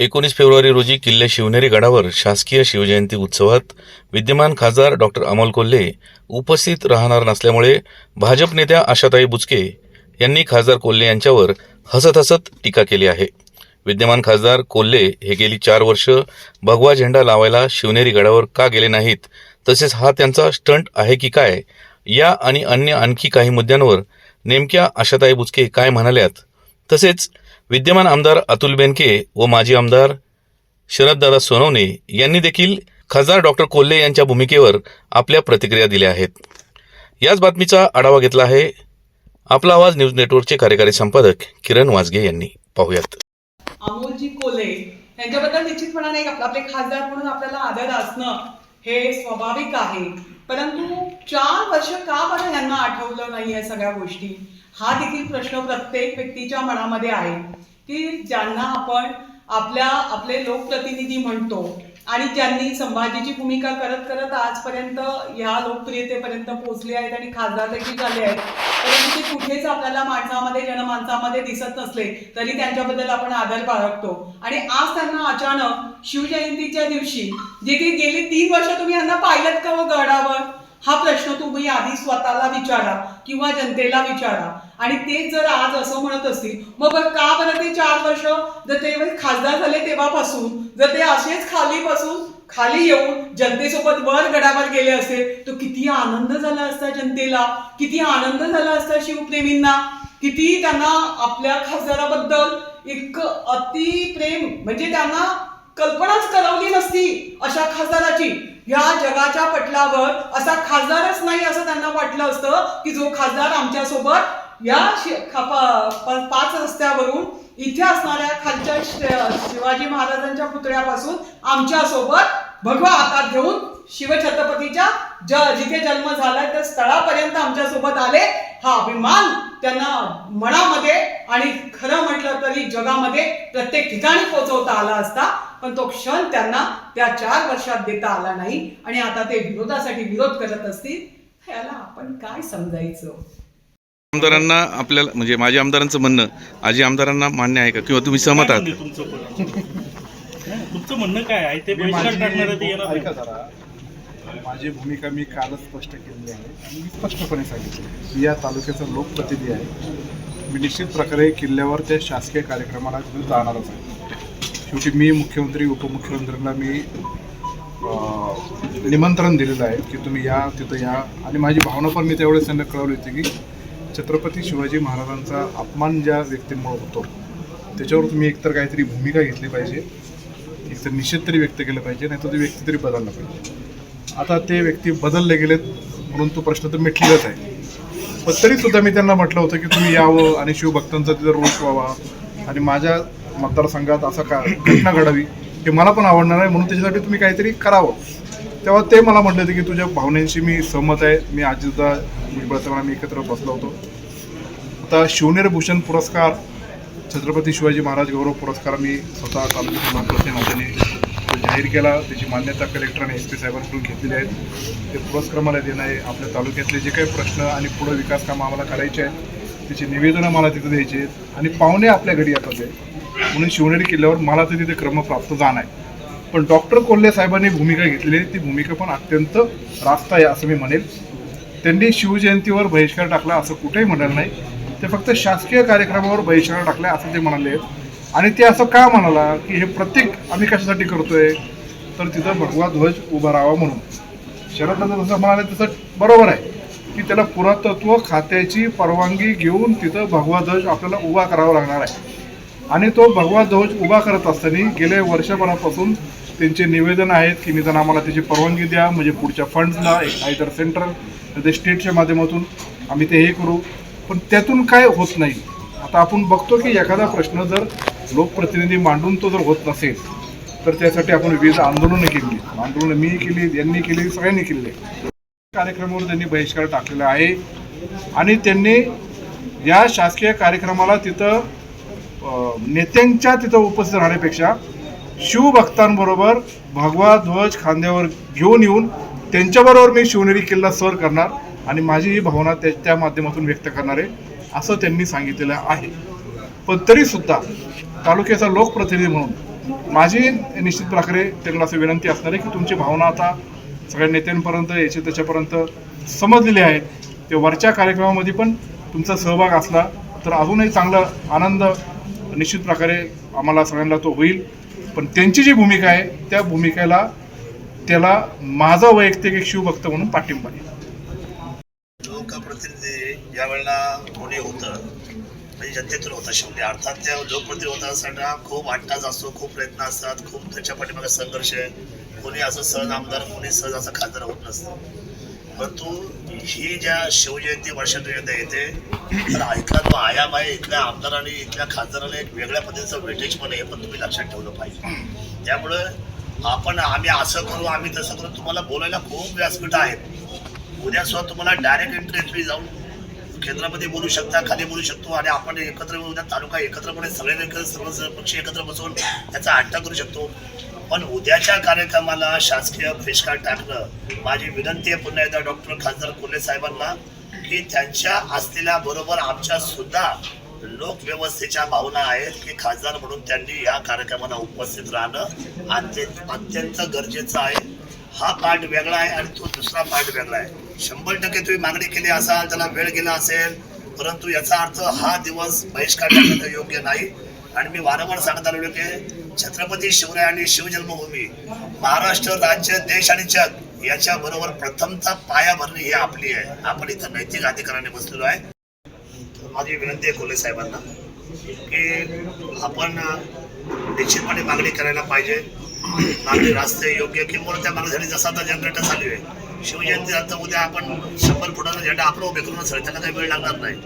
एकोणीस फेब्रुवारी रोजी किल्ले शिवनेरी गडावर शासकीय शिवजयंती उत्सवात विद्यमान खासदार डॉक्टर अमोल कोल्हे उपस्थित राहणार नसल्यामुळे भाजप नेत्या आशाताई बुचके यांनी खासदार कोल्हे यांच्यावर हसत हसत टीका केली आहे. विद्यमान खासदार कोल्हे हे गेली चार वर्ष भगवा झेंडा लावायला शिवनेरी गडावर का गेले नाहीत? तसेच हा त्यांचा स्टंट आहे की काय? या आणि अन्य आणखी काही मुद्द्यांवर नेमक्या आशाताई बुचके काय म्हणाल्यात? तसेच विद्यमान आमदार अतुल बेनके व माजी आमदार शरददादा सोनवणे यांनी देखील खासदार डॉक्टर कोल्हे यांच्या भूमिकेवर आपल्या प्रतिक्रिया दिल्या आहेत. याच बातमीचा आढावा घेतला आहे आपला आवाज न्यूज नेटवर्कचे कार्यकारी संपादक किरण वाजगे यांनी. पाहूयात. अमोलजी कोल्हे यांच्याबद्दल निश्चितपणाने आपले खासदार म्हणून आपल्याला आदर असणं हे स्वाभाविक आहे. परंतु चार वर्ष का बरं यांना आठवलं नाही या सगळ्या गोष्टी? हा देखील प्रश्न प्रत्येक व्यक्तीच्या मनामध्ये आहे की ज्यांना आपण आपल्या आपले लोकप्रतिनिधी म्हणतो आणि ज्यांनी संभाजीची भूमिका करत करत आजपर्यंत ह्या लोकप्रियतेपर्यंत पोहोचले आहेत आणि खासदार देखील झाले आहेत परंतु ते कुठेच आपल्याला माणसामध्ये जनमानसामध्ये दिसत नसले तरी त्यांच्याबद्दल आपण आदर बाळगतो. आणि आज त्यांना अचानक शिवजयंतीच्या दिवशी जे की गेली तीन वर्ष तुम्ही यांना पाहिलं का व गडावर? हा प्रश्न तुम्ही आधी स्वतःला विचारा किंवा जनतेला विचारा. आणि ते जर आज असं म्हणत असतील मग का बरं ते चार वर्ष जर ते म्हणजे खासदार झाले तेव्हापासून जर ते असेच खाली बसून खाली येऊन जनतेसोबत वर गडावर गेले असते तर किती आनंद झाला असता जनतेला किती आनंद झाला असता शिवप्रेमींना. किती त्यांना आपल्या खासदाराबद्दल एक अतिप्रेम म्हणजे त्यांना कल्पनाच करवली नसते. अशा खासदाराची. या जगाच्या पटलावर असा खासदारच नाही असं त्यांना वाटलं असतं की जो खासदार आमच्यासोबत या पाच रस्त्यावरून इथे असणाऱ्या खालच्या शिवाजी महाराजांच्या पुतळ्यापासून आमच्यासोबत भगवा हातात घेऊन शिवछत्रपतीच्या ज जिथे जन्म झालाय त्या स्थळापर्यंत आमच्यासोबत आले. हा अभिमान त्यांना मनामध्ये आणि खरं म्हटलं तरी जगामध्ये प्रत्येक ठिकाणी पोहोचवता आला असता. पण तो क्षण त्यांना त्या चार वर्षात देता आला नाही. आणि आता ते विरोधासाठी विरोध करत असतील. याला आपण काय समजायचं? आमदारांना आपल्याला म्हणजे माझ्या आमदारांचं म्हणणं आजी आमदारांना मान्य आहे का? किंवा तुम्ही सहमत आहात? तुमचं म्हणणं काय आहे? ते मी बहिष्कार टाकणार माझी भूमिका मी कालच स्पष्ट केलेली आहे. आणि मी स्पष्टपणे सांगितलं मी या तालुक्याचा लोकप्रतिनिधी आहे. मी निश्चित प्रकारे किल्ल्यावर त्या शासकीय कार्यक्रमाला तिथं जाणारच आहे. शेवटी मी मुख्यमंत्री उपमुख्यमंत्र्यांना मी निमंत्रण दिलेलं आहे की तुम्ही या तिथं या. आणि माझी भावना पण मी त्यावेळेस त्यांना कळवली होती की छत्रपती शिवाजी महाराजांचा अपमान ज्या व्यक्तींमुळे होतो त्याच्यावर तुम्ही एकतर काहीतरी भूमिका घेतली पाहिजे एक तर निषेध तरी व्यक्त केलं पाहिजे नाही तर ती व्यक्ती तरी बदलला पाहिजे. आता ते व्यक्ती बदलले गेलेत म्हणून तो प्रश्न तर मिटलेलाच आहे. पण तरी सुद्धा मी त्यांना म्हटलं होतं की तुम्ही यावं आणि शिवभक्तांचा तिथं रोष व्हावा. आणि माझ्या मतदारसंघात असं का घटना घडावी हे मला पण आवडणार आहे म्हणून त्याच्यासाठी तुम्ही काहीतरी करावं. तेव्हा ते मला म्हटलं होते की तुझ्या भावनेशी मी सहमत आहे. मी आजीदा भुजबळ मी एकत्र बसलो होतो. आता शिवनेर भूषण पुरस्कार छत्रपती शिवाजी महाराज गौरव पुरस्कार मी स्वतः तालुक्याच्या नात्याने जाहीर केला त्याची मान्यता कलेक्टरने एस पी साहेबांकडून घेतलेली आहे ते पुरस्कार मला देणं आहे आपल्या तालुक्यातले जे काही प्रश्न आणि पुढं विकास कामं आम्हाला करायचे आहेत त्याची निवेदनं मला तिथं द्यायची आहेत. आणि पाहुणे आपल्या घरी येतात आहे म्हणून शिवनेरी किल्ल्यावर मला तर तिथे क्रमप्राप्त जाणं आहे. पण डॉक्टर कोल्हे साहेबांनी भूमिका घेतलेली आहे. ती भूमिका पण अत्यंत रास्त आहे असं मी म्हणेल. त्यांनी शिवजयंतीवर बहिष्कार टाकला असं कुठेही म्हणाल नाही. ते फक्त शासकीय कार्यक्रमावर बहिष्कार टाकला असं ते म्हणाले आहेत. आणि ते असं का म्हणाला की हे प्रत्येक आम्ही कशासाठी करतोय? तर तिथं भगवा ध्वज उभा राहावा म्हणून. शरदनंद जसं म्हणाले तसं बरोबर आहे की त्याला पुरातत्व खात्याची परवानगी घेऊन तिथं भगवा ध्वज आपल्याला उभा करावा लागणार आहे. आणि तो भगवा ध्वज उभा करत असताना गेल्या वर्षभरापासून त्यांचे निवेदन आहेत की निदान आम्हाला त्याची परवानगी द्या म्हणजे पुढच्या फंड्सला आयदर सेंट्रल ते स्टेटच्या माध्यमातून आम्ही ते हे करू. पण त्यातून काय होत नाही? आता आपण बघतो की एखादा प्रश्न जर लोकप्रतिनिधी मांडून तो जर होत नसेल तर त्यासाठी आपण विविध आंदोलनं केली. आंदोलनं मी केली यांनी केली सगळ्यांनी केली. कार्यक्रमावर त्यांनी बहिष्कार टाकलेला आहे. आणि त्यांनी या शासकीय कार्यक्रमाला तिथं नेत्यांच्या तिथं उपस्थित राहण्यापेक्षा शिवभक्तांबरोबर भगवा ध्वज खांद्यावर घेऊन येऊन त्यांच्याबरोबर मी शिवनेरी किल्ला सर करणार आणि माझी ही भावना त्या त्या माध्यमातून व्यक्त करणार आहे. असं त्यांनी सांगितलेलं आहे. पण तरीसुद्धा तालुक्याचा लोकप्रतिनिधी म्हणून माझी निश्चित प्रकारे त्यांना असं विनंती असणार आहे की तुमची भावना आता सगळ्या नेत्यांपर्यंत याचे त्याच्यापर्यंत समजलेली आहेत ते वरच्या कार्यक्रमामध्ये पण तुमचा सहभाग असला तर अजूनही चांगला आनंद निश्चित प्रकारे आम्हाला सगळ्यांना तो होईल. पण त्यांची जी भूमिका आहे त्या भूमिकेला त्याला माझा वैयक्तिक एक शिवभक्त म्हणून पाठिंबा आहे. ज्या वेळेला कोणी होतं. म्हणजे जनतेतून होतं. शेवटी अर्थात त्या लोकमंत्री होण्यासाठी खूप अट्टाच असतो खूप प्रयत्न असतात खूप त्याच्या पाठीमागे संघर्ष आहे. कोणी असं सहज आमदार कोणी सहज असं खासदार होत नसतं. परंतु ही ज्या शिवजयंती वर्षात येते तर इथला तो आयाम आहे इथल्या आमदारांनी इथल्या खासदाराने एक वेगळ्या पद्धतीचं वेटेज पण हे पण तुम्ही लक्षात ठेवलं पाहिजे. त्यामुळं आपण आम्ही असं करू आम्ही तसं करू तुम्हाला बोलायला खूप व्यासपीठ आहेत. उद्या सुद्धा तुम्हाला डायरेक्ट एंट्री जाऊन केंद्रामध्ये बोलू शकता खाली बोलू शकतो आणि आपण एकत्र उद्या तालुका एकत्रपणे सगळे एकत्र सर्व पक्ष एकत्र बसून त्याचा अट्टा करू शकतो. पण उद्याच्या कार्यक्रमाला शासकीय फेशकार टाकणं माझी विनंती आहे पुन्हा एकदा डॉक्टर खासदार कोल्हे साहेबांना की त्यांच्या असलेल्या बरोबर आमच्या सुद्धा लोकव्यवस्थेच्या भावना आहेत की खासदार म्हणून त्यांनी या कार्यक्रमाला उपस्थित राहणं अत्यंत अत्यंत गरजेचं आहे. हा पार्ट वेगळा आहे आणि तो दुसरा पार्ट वेगळा आहे. शंभर टक्के तुम्ही मागणी केली असाल त्याला वेळ गेला असेल परंतु याचा अर्थ हा दिवस बहिष्कार टाकणं योग्य नाही. आणि मी वारंवार सांगत आलेलो की छत्रपती शिवराय आणि शिवजन्मभूमी महाराष्ट्र राज्य देश आणि जग याच्या बरोबर प्रथमचा पाया भरणे ही आपली आहे. आपण इथं नैतिक अधिकाराने बसलेलो आहे. माझी विनंती आहे कोल्हे साहेबांना की आपण निश्चितपणे मागणी करायला पाहिजे. बाकी रास्ते योग्य किंवा त्या मागणीसाठी जसा आता जनरेटर चालू आहे. शिवजयंती आता उद्या आपण शंभर फुटाचा झेंडा आपण उभे करून सर त्याला काही वेळ लागणार नाही.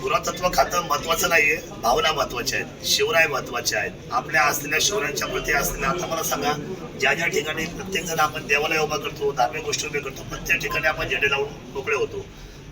पुरातत्व खातं महत्वाचं नाहीये भावना महत्त्वाच्या आहेत शिवराय महत्त्वाचे आहेत. आपल्या असलेल्या शिवरायांच्या प्रती असलेल्या आता मला सांगा ज्या ज्या ठिकाणी प्रत्येक जण आपण देवालय उभा करतो धार्मिक गोष्टी उभे करतो प्रत्येक ठिकाणी आपण झेंडे लावून मोकळे होतो.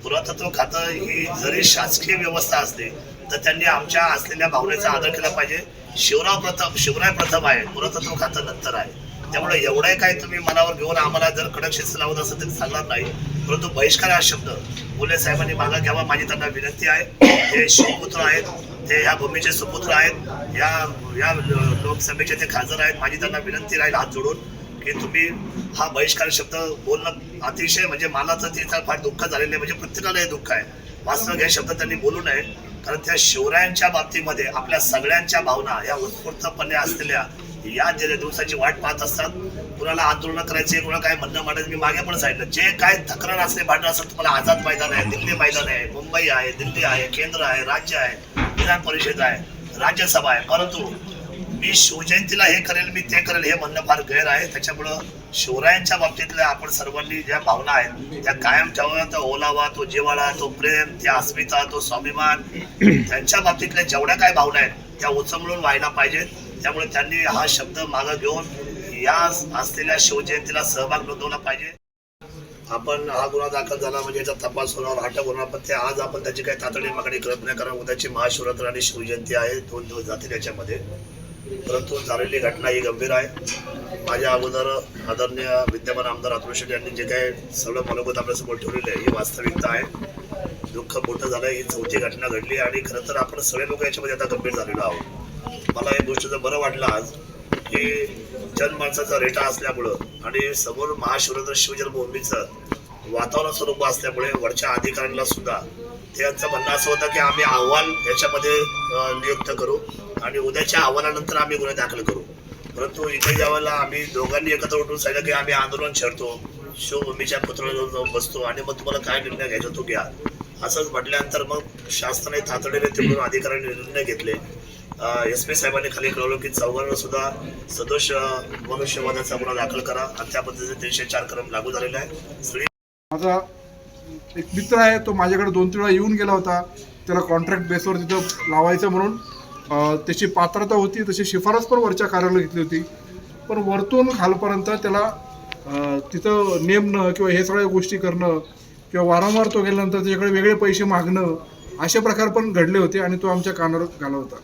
पुरातत्व खातं ही जरी शासकीय व्यवस्था असते तर त्यांनी आमच्या असलेल्या भावनेचा आदर केला पाहिजे. शिवराव प्रथम शिवराय प्रथम आहे पुरातत्व खातं नंतर आहे. त्यामुळे एवढे काही तुम्ही मनावर घेऊन आम्हाला जर कडक शिस्त लावत असेल तरी सांगणार नाही. परंतु बहिष्कार हा शब्द मुले साहेबांनी मागा घ्यावा माझी त्यांना विनंती आहे. हे शिवपुत्र आहेत ते ह्या भूमीचे सुपुत्र आहेत या या लोकसभेचे ते खासदार आहेत माझी त्यांना विनंती राहील हात जोडून की तुम्ही हा बहिष्कार शब्द बोलणं अतिशय म्हणजे मला तर तिचा फार दुःख झालेलं आहे म्हणजे प्रत्येकाला हे दुःख आहे. वास्तव हे शब्द त्यांनी बोलू नये. कारण त्या शिवरायांच्या बाबतीमध्ये आपल्या सगळ्यांच्या भावना या उत्स्फूर्तपणे असलेल्या या दिवसाची वाट पाहत असतात कुणाला आंदोलन करायचे कुणाला काय म्हणणं मांडायचं मी मागे पण सांगितलं. जे काय तक्रार असले भांडण असतात तुम्हाला आझाद मैदान आहे दिल्ली मैदान आहे मुंबई आहे दिल्ली आहे केंद्र आहे राज्य आहे विधान परिषद आहे राज्यसभा आहे परंतु मी शिवजयंतीला हे करेल मी ते करेल हे म्हणणं फार गैर आहे. त्याच्यामुळं शिवरायांच्या बाबतीतल्या आपण सर्वांनी ज्या भावना आहेत त्या कायम ठेवा. तो ओलावा तो जिवाळा तो प्रेम त्या अस्मिता तो स्वाभिमान त्यांच्या बाबतीतल्या जेवढ्या काय भावना आहेत त्या उचमळून व्हायला पाहिजेत. त्यामुळे त्यांनी हा शब्द मागं घेऊन या असलेल्या शिवजयंतीला सहभाग नोंदवला पाहिजे. आपण हा गुन्हा दाखल झाला म्हणजे याचा तपास होणार अटक होणार पण ते आज आपण त्याची काही तातडी मागणी करत नाही कारण उद्याची महाशिवरात्र आणि शिवजयंती आहे दोन दिवस जातील याच्यामध्ये. परंतु झालेली घटना ही गंभीर आहे. माझ्या अगोदर आदरणीय विद्यमान आमदार अतुल शेट्टी यांनी जे काही सगळं मनोगत आपल्यासमोर ठेवलेलं आहे ही वास्तविकता आहे. दुःख मोठं झालं ही चौथी घटना घडली आणि खरं तर आपण सगळे लोक याच्यामध्ये आता गंभीर झालेलो आहोत. मला एक गोष्टीचं बरं वाटलं आज की जनमानसाचा रेटा असल्यामुळं आणि समोर महाशिवरात्र शिवजन्मभूमीचं वातावरण स्वरूप असल्यामुळे वरच्या अधिकाऱ्यांना सुद्धा त्यांचं म्हणणं असं होतं की आम्ही अहवाल याच्यामध्ये नियुक्त करू. आणि उद्याच्या अहवालानंतर आम्ही गुन्हे दाखल करू. परंतु इथे ज्यावेळेला आम्ही दोघांनी एकत्र उठून सांगितलं की आम्ही आंदोलन छेडतो. शिवभूमीच्या पुतळ्यावर जाऊन बसतो आणि मग तुम्हाला काय निर्णय घ्यायचा तो घ्या. असंच म्हटल्यानंतर मग शासनाने तातडीने तिकडून अधिकाऱ्यांनी निर्णय घेतले. एस पी साहेबांनी खाली कळवलं की चौघांना सुद्धा सदोष मनुष्यवादाचा गुन्हा दाखल करा. आणि त्या पद्धतीने तीनशे चार क्रम लागू झालेला आहे. माझा एक मित्र आहे तो माझ्याकडे दोन तीन वेळा येऊन गेला होता. त्याला कॉन्ट्रॅक्ट बेसवर तिथं लावायचं म्हणून. त्याची पात्रता होती तशी शिफारस पण वरच्या कार्यालयाला घेतली होती. पण वरतून खालपर्यंत त्याला तिथं नेमणं किंवा हे सगळ्या गोष्टी करणं किंवा वारंवार तो गेल्यानंतर त्याच्याकडे वेगळे पैसे मागणं असे प्रकार पण घडले होते आणि तो आमच्या कानावर घाला होता.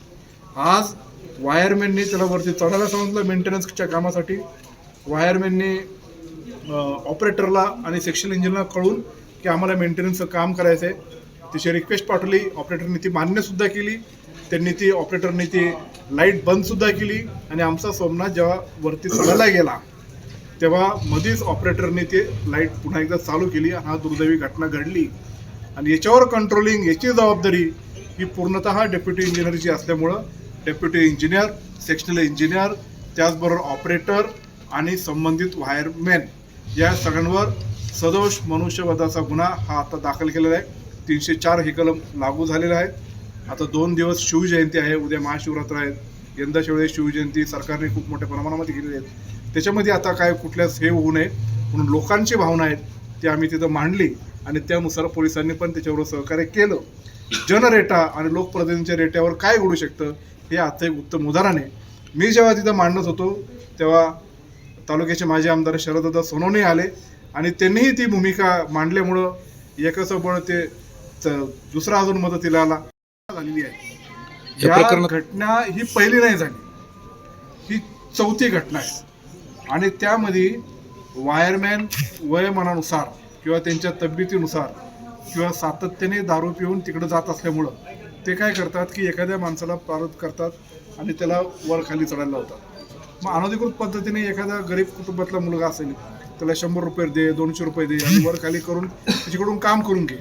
आज वायरमॅनने त्याला वरती चढायला सांगितलं मेंटेनन्सच्या कामासाठी. वायरमॅनने ऑपरेटरला आणि सेक्शन इंजिनला कळून की आम्हाला मेंटेनन्सचं काम करायचं आहे तिची रिक्वेस्ट पाठवली ऑपरेटरने ती मान्यसुद्धा केली. त्यांनी ती ऑपरेटरने ती लाइट बंद सुद्धा केली आणि आमचा सोमनाथ जेव्हा वरती चढायला गेला तेव्हा मध्येच ऑपरेटरने ते लाइट पुन्हा एकदा चालू केली आणि हा दुर्दैवी घटना घडली. आणि याच्यावर कंट्रोलिंग याची जबाबदारी ही पूर्णतः डेप्युटी इंजिनियरची असल्यामुळं डेप्युटी इंजिनियर सेक्शनल इंजिनियर त्याचबरोबर ऑपरेटर आणि संबंधित वायरमॅन या सगळ्यांवर सदोष मनुष्यवधाचा गुन्हा हा आता दाखल केलेला आहे. तीनशे चार हे कलम लागू झालेले आहेत. आता दोन दिवस शिवजयंती आहे उद्या महाशिवरात्र आहेत यंदाच्या वेळेस शिवजयंती सरकारने खूप मोठ्या प्रमाणामध्ये केलेली आहे त्याच्यामध्ये आता काय कुठल्याच हे होऊ नये म्हणून लोकांची भावना आहेत ती आम्ही तिथं मांडली आणि त्यानुसार पोलिसांनी पण त्याच्यावर सहकार्य केलं. जनरेटा आणि लोकप्रतिनिधींच्या रेट्यावर काय घडू शकतं हे आता एक उत्तम उदाहरण आहे. मी जेव्हा तिथं मांडत होतो तेव्हा तालुक्याचे माजी आमदार शरददा सोनवणे आले आणि त्यांनीही ती भूमिका मांडल्यामुळं एकासोबत ते च- दुसरा अजून मदतीला आला. झालेली आहे या घटना ही पहिली नाही झाली. ही चौथी घटना आहे. आणि त्यामध्ये वायरमॅन वयमानानुसार किंवा त्यांच्या तब्येतीनुसार किंवा सातत्याने दारू पिऊन तिकडे जात असल्यामुळं ते काय करतात की एखाद्या माणसाला प्रारत करतात आणि त्याला वर खाली चढायला लावतात. मग अनधिकृत पद्धतीने एखाद्या गरीब कुटुंबातला मुलगा असेल त्याला शंभर रुपये दे दोनशे रुपये दे आणि वर खाली करून त्याच्याकडून काम करून घे.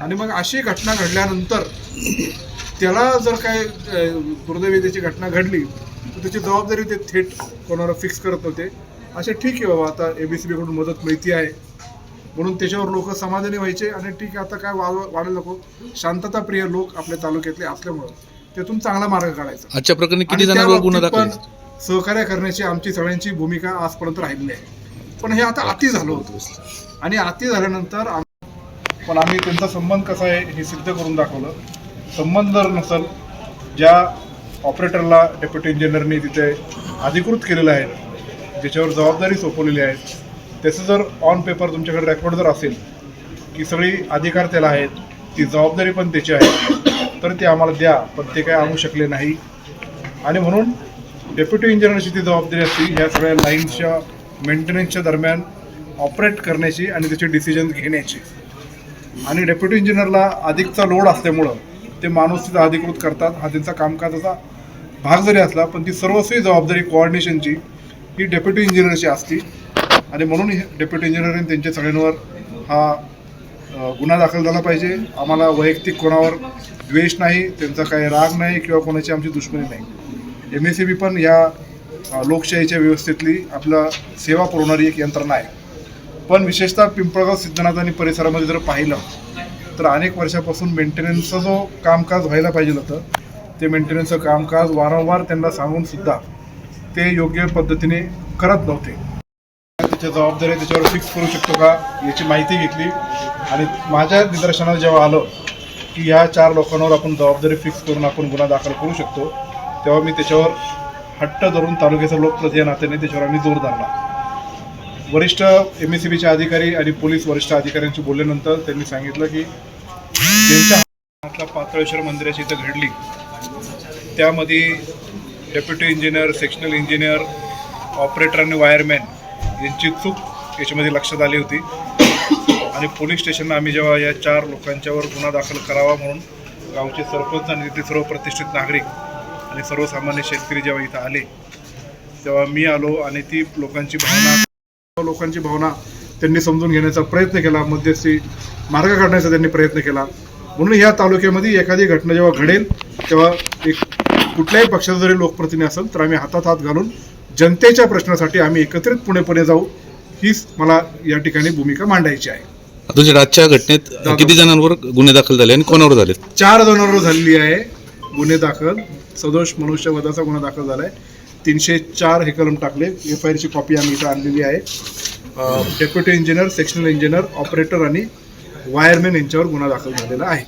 आणि मग अशी घटना घडल्यानंतर त्याला जर काय त्याची घटना घडली तर त्याची जबाबदारी ते थेट कोणाला फिक्स करत नव्हते असे ठीक आहे बाबा आता ए बी सी बीकडून मदत मिळती आहे. म्हणून त्याच्यावर लोक समाधानी व्हायचे आणि ठीक आहे आता काय वाढ वाढेल नको. शांतताप्रिय लोक आपल्या तालुक्यातले असल्यामुळं त्यातून चांगला मार्ग काढायचा. आजच्या प्रकरणी किती जणांवर गुन्हा दाखल? सहकार्य करण्याची आमची सगळ्यांची भूमिका आजपर्यंत राहिलेली आहे. पण हे आता अति झालं होतं. आणि अति झाल्यानंतर पण आम्ही त्यांचा संबंध कसा आहे हे सिद्ध करून दाखवलं. संबंध जर नसेल ज्या ऑपरेटरला डेप्युटी इंजिनियरनी तिथे अधिकृत केलेलं आहे ज्याच्यावर जबाबदारी सोपवलेली आहे त्याचं जर ऑन पेपर तुमच्याकडे रेकॉर्ड जर असेल की सगळी अधिकार त्याला आहेत ती जबाबदारी पण त्याची आहे तर ते आम्हाला द्या पण ते काय आणू शकले नाही. आणि म्हणून डेप्युटी इंजिनियरची ती जबाबदारी असते ह्या सगळ्या लाईन्सच्या मेंटेनन्सच्या दरम्यान ऑपरेट करण्याची आणि त्याचे डिसिजन घेण्याची. आणि डेप्युटी इंजिनियरला अधिकचा लोड असल्यामुळं ते माणूस तिथं अधिकृत करतात. हा त्यांचा कामकाजाचा भाग जरी असला पण ती सर्वस्वी जबाबदारी कोऑर्डिनेशनची ही डेप्युटी इंजिनियरची असती. आणि म्हणून डेप्युटी इंजिनियरने त्यांच्या सगळ्यांवर हा गुन्हा दाखल झाला पाहिजे. आम्हाला वैयक्तिक कोणावर द्वेष नाही त्यांचा काही राग नाही किंवा कोणाची आमची दुश्मनी नाही. एम एस सी बी पण या लोकशाहीच्या व्यवस्थेतली आपला सेवा पुरवणारी एक यंत्रणा आहे. पण विशेषतः पिंपळगाव सिद्धनाथ आणि परिसरामध्ये जर पाहिलं तर अनेक वर्षापासून मेंटेनन्सचं जो कामकाज व्हायला पाहिजे होतं ते मेंटेनन्सचं कामकाज वारंवार त्यांना सांगून सुद्धा ते योग्य पद्धतीने करत नव्हते. त्याच्या जबाबदारी त्याच्यावर फिक्स करू शकतो का याची माहिती घेतली. आणि माझ्या निदर्शनात जेव्हा आलं की या चार लोकांवर आपण जबाबदारी फिक्स करून आपण गुन्हा दाखल करू शकतो तेव्हा मी त्याच्यावर हट्ट धरून तालुक्याचा लोकप्रतिनिधी नात्याने त्याच्यावर आम्ही जोर धरला. वरिष्ठ एम एस सी बीचे अधिकारी आणि पोलीस वरिष्ठ अधिकाऱ्यांशी बोलल्यानंतर त्यांनी सांगितलं की ज्यांच्या पातळेश्वर मंदिराची इथं घडली त्यामध्ये deputy engineer sectional engineer operator आणि वायरमॅन यांची चूक याच्यामध्ये लक्षात आली होती. आणि पोलीस स्टेशनला आम्ही जेव्हा या चार लोकांच्यावर गुन्हा दाखल करावा म्हणून गावचे सरपंच आणि तिथे सर्व प्रतिष्ठित नागरिक आणि सर्वसामान्य शेतकरी जेव्हा इथं आले तेव्हा मी आलो आणि ती लोकांची भावना लोकांची भावना त्यांनी समजून घेण्याचा प्रयत्न केला मध्यस्थी मार्ग काढण्याचा त्यांनी प्रयत्न केला. म्हणून ह्या तालुक्यामध्ये एखादी घटना जेव्हा घडेल तेव्हा एक कुठल्याही पक्षाचा जरी लोकप्रतिनिधी असेल तर आम्ही हातात हात घालून जनतेच्या प्रश्नासाठी आम्ही एकत्रितपणे जाऊ हीच मला या ठिकाणी भूमिका मांडायची आहे. तुझ्या रातच्या घटनेत किती जणांवर गुन्हे दाखल झाले आणि कोणावर झाले चार जणांवर झालेली आहे गुन्हे दाखल. सदोष मनुष्यवधाचा गुन्हा दाखल झाला आहे तीनशे चार हे कलम टाकले. एफ आय आरची कॉपी आम्ही इथं आणलेली आहे. Deputy engineer sectional engineer operator आणि वायरमॅन यांच्यावर गुन्हा दाखल झालेला आहे.